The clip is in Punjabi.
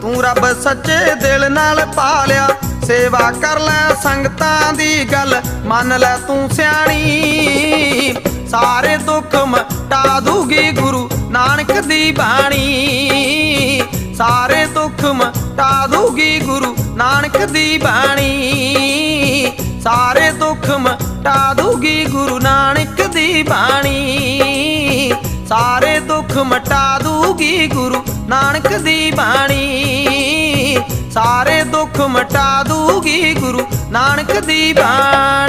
ਤੂੰ ਰੱਬ ਸੱਚੇ ਦਿਲ ਨਾਲ ਪਾਲਿਆ, ਸੇਵਾ ਕਰ ਲੈ ਸੰਗਤਾਂ ਦੀ ਗੱਲ, ਮੰਨ ਲੈ ਤੂੰ ਸਿਆਣੀ। ਸਾਰੇ ਦੁੱਖ ਮਟਾ ਦੂਗੀ ਗੁਰੂ ਨਾਨਕ ਦੀ ਬਾਣੀ। ਸਾਰੇ ਦੁੱਖ ਮਟਾ ਦੂਗੀ ਗੁਰੂ ਨਾਨਕ ਦੀ ਬਾਣੀ। ਸਾਰੇ ਦੁੱਖ ਮਟਾ ਦੂਗੀ ਗੁਰੂ ਨਾਨਕ ਦੀ ਬਾਣੀ। ਸਾਰੇ ਦੁੱਖ ਮਟਾ ਦੂਗੀ ਗੁਰੂ ਨਾਨਕ ਦੀ ਬਾਣੀ। ਸਾਰੇ ਦੁੱਖ ਮਟਾ ਦੂਗੀ ਗੁਰੂ ਨਾਨਕ ਦੀ ਬਾਣੀ।